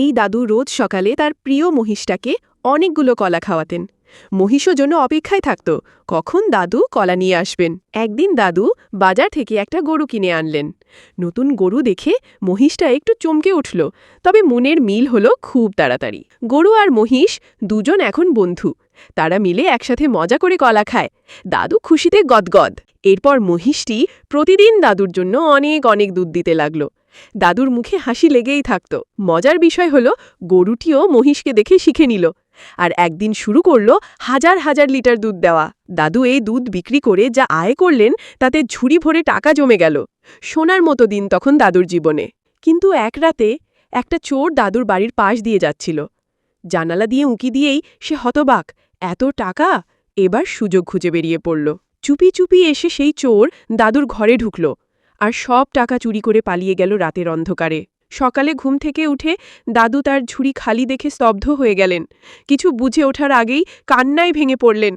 এই দাদু রোজ সকালে তার প্রিয় মহিষটাকে অনেকগুলো কলা খাওয়াতেন। মহিষও জন্য অপেক্ষায় থাকত, কখন দাদু কলা নিয়ে আসবেন। একদিন দাদু বাজার থেকে একটা গরু কিনে আনলেন। নতুন গরু দেখে মহিষটা একটু চমকে উঠল, তবে মনের মিল হলো খুব তাড়াতাড়ি। গরু আর মহিষ দুজন এখন বন্ধু, তারা মিলে একসাথে মজা করে কলা খায়। দাদু খুশিতে গদগদ। এরপর মহিষটি প্রতিদিন দাদুর জন্য অনেক অনেক দুধ দিতে লাগল। দাদুর মুখে হাসি লেগেই থাকত। মজার বিষয় হলো, গরুটিও মহিষকে দেখে শিখে নিল। আর একদিন শুরু করল হাজার হাজার লিটার দুধ দেওয়া। দাদু এই দুধ বিক্রি করে যা আয় করলেন, তাতে ঝুড়ি ভরে টাকা জমে গেল। সোনার মতো দিন তখন দাদুর জীবনে। কিন্তু এক রাতে একটা চোর দাদুর বাড়ির পাশ দিয়ে যাচ্ছিল। জানালা দিয়ে উঁকি দিয়েই সে হতবাক। এত টাকা? এবার সুযোগ খুঁজে বেরিয়ে পড়ল। চুপি চুপি এসে সেই চোর দাদুর ঘরে ঢুকল। আর সব টাকা চুরি করে পালিয়ে গেল রাতের অন্ধকারে। সকালে ঘুম থেকে উঠে দাদু তার ঝুড়ি খালি দেখে স্তব্ধ হয়ে গেলেন। কিছু বুঝে ওঠার আগেই কান্নায় ভেঙে পড়লেন।